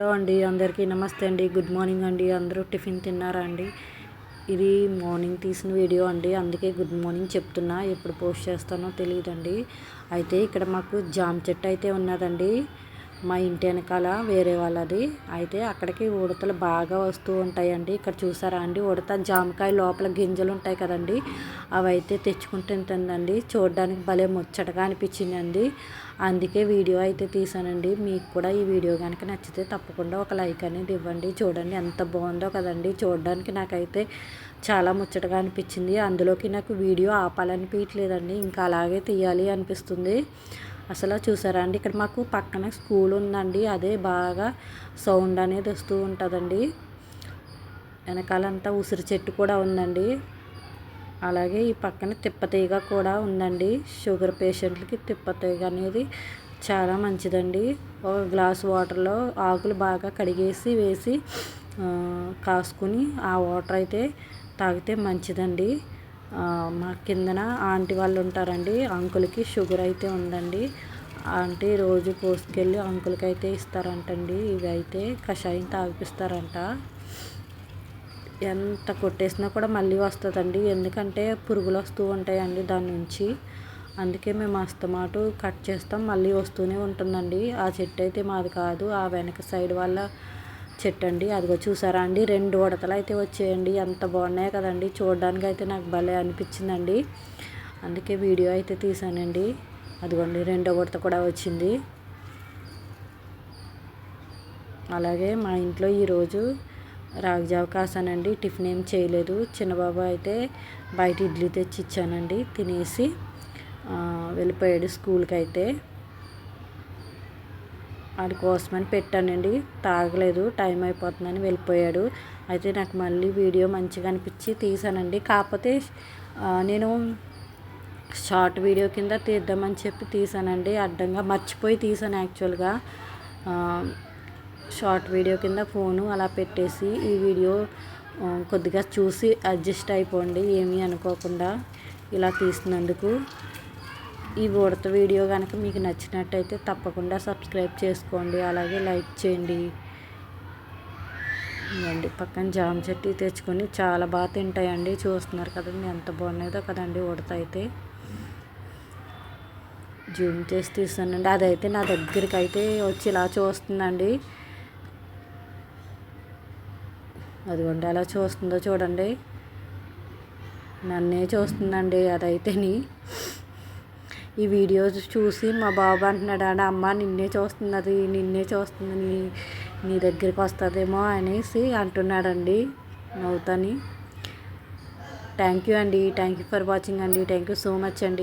Hello అండి అందరికీ నమస్తే అండి. గుడ్ మార్నింగ్ అండి. అందరూ టిఫిన్ తిన్నారా అండి? ఇది మార్నింగ్ తీసిన వీడియో అండి. అందుకే గుడ్ మార్నింగ్ చెప్తున్నా. ఎప్పుడు పోస్ట్ చేస్తానో తెలియదండి అయితే ఇక్కడ మాకు జామ్ చెట్టు అయితే ఉన్నదండి. మా ఇంటి వెనకాల వేరే వాళ్ళది. అయితే అక్కడికి ఉడతలు బాగా వస్తూ ఉంటాయండి. ఇక్కడ చూసారా అండి? ఉడత జామకాయ లోపల గింజలు ఉంటాయి కదండి. అవి అయితే తెచ్చుకుంటే చూడడానికి భలే ముచ్చటగా అనిపించిందండి. అందుకే వీడియో అయితే తీసానండి. మీకు కూడా ఈ వీడియో కనుక నచ్చితే తప్పకుండా ఒక లైక్ అనేది ఇవ్వండి. చూడండి ఎంత బాగుందో కదండి. చూడడానికి నాకైతే చాలా ముచ్చటగా అనిపించింది. అందులోకి నాకు వీడియో ఆపాలనిపించలేదండి ఇంకా అలాగే తీయాలి అనిపిస్తుంది. అసలు చూసారా అండి? ఇక్కడ మాకు పక్కన స్కూల్ ఉందండి. అదే బాగా సౌండ్ అనేది వస్తూ ఉంటుందండి. వెనకాలంతా ఉసిరి చెట్టు కూడా ఉందండి. అలాగే ఈ పక్కన తిప్పతీగ కూడా ఉందండి. షుగర్ పేషెంట్లకి తిప్పతీగ అనేది చాలా మంచిదండి. ఒక గ్లాస్ వాటర్లో ఆకులు బాగా కడిగేసి వేసి కాసుకుని ఆ వాటర్ అయితే తాగితే మంచిదండి. మా కిందన ఆంటీ వాళ్ళు ఉంటారండి అంకుల్కి షుగర్ అయితే ఉందండి. ఆంటీ రోజు పోసుకెళ్ళి అంకుల్కి అయితే ఇస్తారంటండి. ఇవి అయితే కషాయం తాగిపిస్తారంట. ఎంత కొట్టేసినా కూడా మళ్ళీ వస్తుందండి. ఎందుకంటే పురుగులు వస్తూ ఉంటాయండి దాని నుంచి. అందుకే మేము అస్తమాటు కట్ చేస్తాం. మళ్ళీ వస్తూనే ఉంటుందండి. ఆ చెట్టు అయితే మాది కాదు. ఆ వెనక సైడ్ వల్ల చెట్టు అండి అదిగో చూసారా అండి? రెండు ఉడతలు అయితే వచ్చేయండి. ఎంత బాగున్నాయి కదండి. చూడడానికి అయితే నాకు భలే అనిపించిందండి. అందుకే వీడియో అయితే తీసానండి. అదిగోండి రెండో ఉడత కూడా వచ్చింది. అలాగే మా ఇంట్లో ఈరోజు రాగిజావ కాసానండి. టిఫిన్ ఏం చేయలేదు. చిన్నబాబు అయితే బయట ఇడ్లీ తెచ్చి ఇచ్చానండి తినేసి వెళ్ళిపోయాడు స్కూల్కి అయితే వాడి కోసమని పెట్టానండి. తాగలేదు టైం అయిపోతుందని వెళ్ళిపోయాడు. అయితే నాకు మళ్ళీ వీడియో మంచిగా అనిపించి తీసానండి. కాకపోతే నేను షార్ట్ వీడియో కింద తీద్దామని చెప్పి తీసానండి. అడ్డంగా మర్చిపోయి తీసాను యాక్చువల్గా. షార్ట్ వీడియో కింద ఫోను అలా పెట్టేసి ఈ వీడియో కొద్దిగా చూసి అడ్జస్ట్ అయిపోండి. ఏమీ అనుకోకుండా ఇలా తీసినందుకు ఈ ఉడత వీడియో కనుక మీకు నచ్చినట్టయితే తప్పకుండా సబ్స్క్రైబ్ చేసుకోండి. అలాగే లైక్ చేయండి. ఇవ్వండి పక్కన జామ చెట్టు తెచ్చుకొని చాలా బాగా తింటాయండి. చూస్తున్నారు కదండి ఎంత బాగున్నాయో కదండి ఉడత అయితే. జూమ్ చేసి తీస్తానండి అదైతే నా దగ్గరికి అయితే వచ్చి ఇలా చూస్తుందండి. అదిగోండి అలా చూస్తుందో చూడండి. నన్నే చూస్తుందండి అదైతేని. ఈ వీడియోస్ చూసి మా బాబు అంటున్నాడు ఆడ అమ్మ నిన్నే చూస్తున్నది నిన్నే చూస్తుంది నీ నీ దగ్గరికి వస్తుందేమో అనేసి అంటున్నాడండి నవ్వుతాని. థ్యాంక్ యూ అండి. థ్యాంక్ యూ ఫర్ వాచింగ్ అండి. థ్యాంక్ యూ సో మచ్ అండి.